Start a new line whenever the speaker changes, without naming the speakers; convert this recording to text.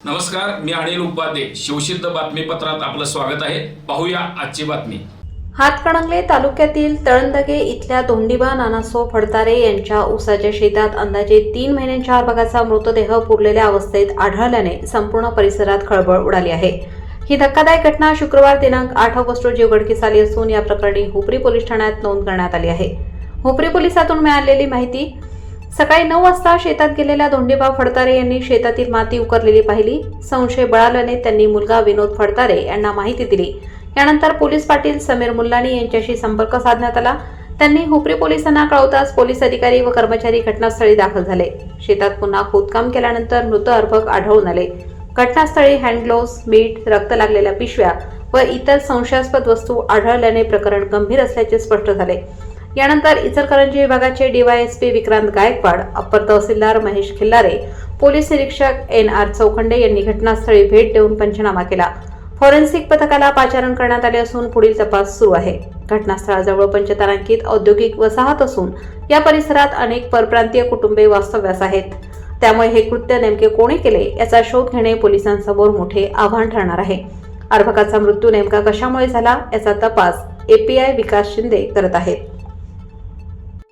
नमस्कार मी अनिल उपाध्ये. शिवसिद्ध बातमीपत्रात आपलं स्वागत आहे. पाहूया आजची बातमी.
हातकणंगले तालुक्यातील तळंदगे इथल्या दोंडीबा नानासो फडतारे यांच्या ऊसाच्या शेतात अंदाजे तीन महिन्यांच्या भागाचा मृतदेह पुरलेल्या अवस्थेत आढळल्याने संपूर्ण परिसरात खळबळ उडाली आहे. ही धक्कादायक घटना शुक्रवार दिनांक आठ ऑगस्ट रोजी उघडकीस आली असून या प्रकरणी हुपरी पोलीस ठाण्यात नोंद करण्यात आली आहे. हुपरी पोलिसातून मिळालेली माहिती. सकाळी नऊ वाजता शेतात गेलेल्या धोंडीबा फडतारे यांनी शेतातील माती उकरलेली पाहिली. संशय बळाल्याने त्यांनी मुलगा विनोद फडतारे यांना माहिती दिली. यानंतर पोलीस पाटील समीर मुल्लानी यांच्याशी संपर्क साधण्यात आला. त्यांनी हुपरी पोलिसांना कळवताच पोलीस अधिकारी व कर्मचारी घटनास्थळी दाखल झाले. शेतात पुन्हा खोदकाम केल्यानंतर मृत अर्भक आढळून आले. घटनास्थळी हँडग्लोव्स मीठ रक्त लागलेल्या पिशव्या व इतर संशयास्पद वस्तू आढळल्याने प्रकरण गंभीर असल्याचे स्पष्ट झाले. यानंतर इचलकरंजी विभागाचे DYSP Vikrant Gaikwad upper tehsildar Mahesh Khillare police निरीक्षक एन आर चौखंडे यांनी घटनास्थळी भेट देऊन पंचनामा केला. फॉरेन्सिक पथकाला पाचारण करण्यात आले असून पुढील तपास सुरू आहे. घटनास्थळाजवळ पंचतारांकित औद्योगिक वसाहत असून या परिसरात अनेक परप्रांतीय कुटुंबे वास्तव्यास आहेत. त्यामुळे हे कृत्य नेमके कोणी केले याचा शोध घेणे पोलिसांसमोर मोठे आव्हान ठरणार आहे. अर्भकाचा मृत्यू नेमका कशामुळे झाला याचा तपास एपीआय विकास शिंदे करत आहेत.